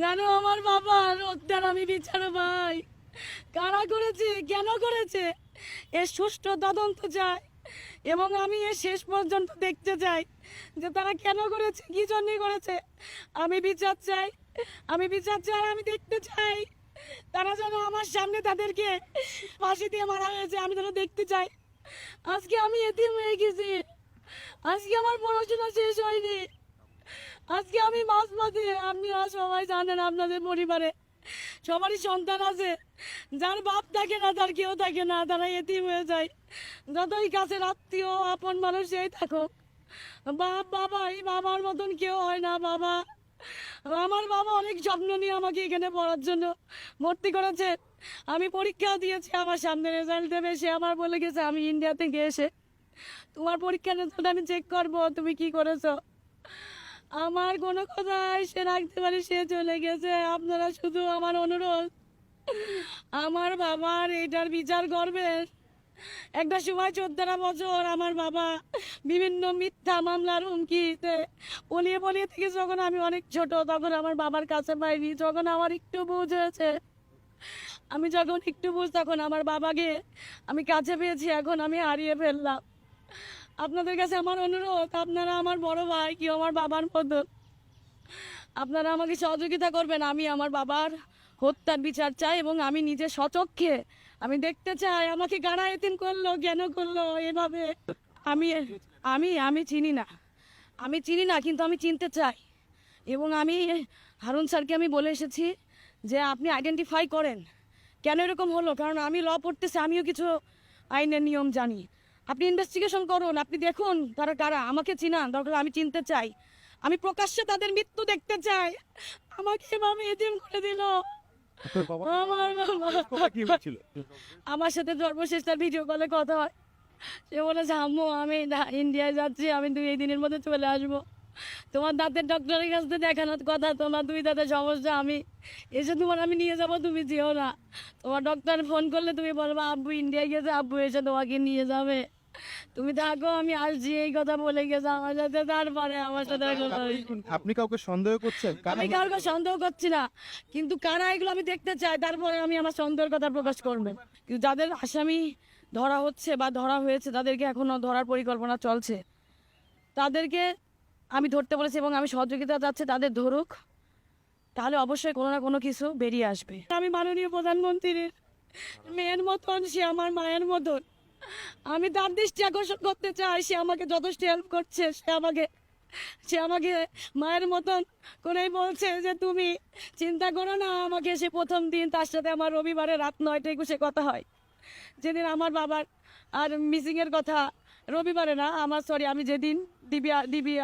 জানো আমার বাবার হত্যার আমি বিচার ভাই। কারা করেছে, কেন করেছে? এর সুষ্ঠু তদন্ত চাই এবং আমি এর শেষ পর্যন্ত দেখতে চাই যে তারা কেন করেছে, কি জন্য করেছে। আমি বিচার চাই, আমি বিচার চাই, আমি দেখতে চাই। তারা যেন আমার সামনে তাদেরকে ফাঁসি দিয়ে মারা হয়েছে, আমি যেন দেখতে চাই। আজকে আমি এতিম হয়ে গেছি। আজকে আমার পড়াশোনা শেষ হয়নি। আজকে আমি মাছ মাঝে আপনি আর সবাই জানেন আপনাদের পরিবারে। সবারই সন্তান আছে। যার বাপ থাকে না তার কেউ থাকে না, তারা এতিম হয়ে যায়। যতই কাছের আত্মীয়, আপন মানুষ সেই থাকুক। বাপ, বাবা, এই বাবার মতন কেউ হয় না, বাবা। আমার বাবা অনেক স্বপ্ন নিয়ে আমাকে এখানে পড়ার জন্য ভর্তি করেছে। আমি পরীক্ষা দিয়েছি, আমার সামনে রেজাল্ট দেবে। সে আমার বলে গেছে, আমি ইন্ডিয়া থেকে এসে তোমার পরীক্ষার রেজাল্ট আমি চেক করব। তুমি কি করেছ? আমার কোনো কথাই সে রাখতে পারে, সে চলে গেছে। আপনারা শুধু আমার অনুরোধ, আমার বাবার এটার বিচার করবেন। একটা সময় চোদ্দটা বছর আমার বাবা বিভিন্ন মিথ্যা মামলার হুমকিতে পলিয়ে পলিয়ে থেকে যখন আমি অনেক ছোট, তখন আমার বাবার কাছে পাইনি। যখন আমার একটু বুঝ হয়েছে, আমি যখন একটু বুঝ, তখন আমার বাবাকে আমি কাছে পেয়েছি, এখন আমি হারিয়ে ফেললাম। আপনাদের কাছে আমার অনুরোধ, আপনারা আমার বড় ভাই কি আমার বাবার মতো। আপনারা আমাকে সহযোগিতা করবেন, আমি আমার বাবার হত্যার বিচার চাই এবং আমি নিজে সচক্ষে আমি দেখতে চাই, আমাকে গাড়া এতিম করল, কেন করল, এভাবে। আমি আমি আমি চিনি না। আমি চিনি না, কিন্তু আমি চিনতে চাই। এবং আমি, হারুন স্যারকে আমি বলে এসেছি যে আপনি আইডেন্টিফাই করেন। কেন এরকম হলো? কারণ আমি ল পড়তেছি, আমিও কিছু আইনের নিয়ম জানি। আপনি ইনভেস্টিগেশন করুন আপনি দেখুন তারা কারা আমাকে চিনান দরকার আমি চিনতে চাই। আমি প্রকাশ্যে তাদের মৃত্যু দেখতে চাই। আমাকে এভাবে এতিম করে দিল। আমার বাবা আমার সাথে সর্বশেষ তার ভিডিও কলে কথা হয়। সে বলেছে আম্মু আমি ইন্ডিয়ায় যাচ্ছি আমি দুই দিনের মধ্যে চলে আসব। তোমার দাঁতের ডক্টরের কাছ থেকে দেখানোর কথা তোমার দুই দাঁতের সমস্যা আমি এসে তোমার আমি নিয়ে যাব তুমি যেও না। তোমার ডক্টর ফোন করলে তুমি বলব আব্বু ইন্ডিয়ায় গেছে আব্বু এসে তোমাকে নিয়ে যাবে। তুমি থাকো আমি আসছি এই কথা বলে গেছে আমার সাথে তারপরে আমার সাথে। আপনি কাউকে সন্দেহ করছেন? আমি কারোর সন্দেহ করছি না কিন্তু কারা এগুলো আমি দেখতে চাই তারপরে আমি আমার সন্দেহের কথা প্রকাশ করবে। কিন্তু যাদের আসামি ধরা হচ্ছে বা ধরা হয়েছে তাদেরকে এখনও ধরার পরিকল্পনা চলছে। তাদেরকে আমি ধরতে বলেছি এবং আমি সহযোগিতা চাচ্ছি তাদের ধরুক তাহলে অবশ্যই কোনো না কোনো কিছু বেরিয়ে আসবে। আমি মাননীয় প্রধানমন্ত্রীর মেয়ের মতন সে আমার মায়ের মতন। আমি তার দৃষ্টি আকর্ষণ করতে চাই। সে আমাকে যথেষ্ট হেল্প করছে। সে আমাকে সে আমাকে মায়ের মতন করেই বলছে যে, তুমি চিন্তা করো না, আমাকে সে প্রথম দিন তার সাথে আমার রবিবারে রাত নয়টা একুশে কথা হয়। যেদিন আমার বাবার আর মিসিংয়ের কথা, রবিবারে না, আমার সরি আমি যেদিন দিবি দিবি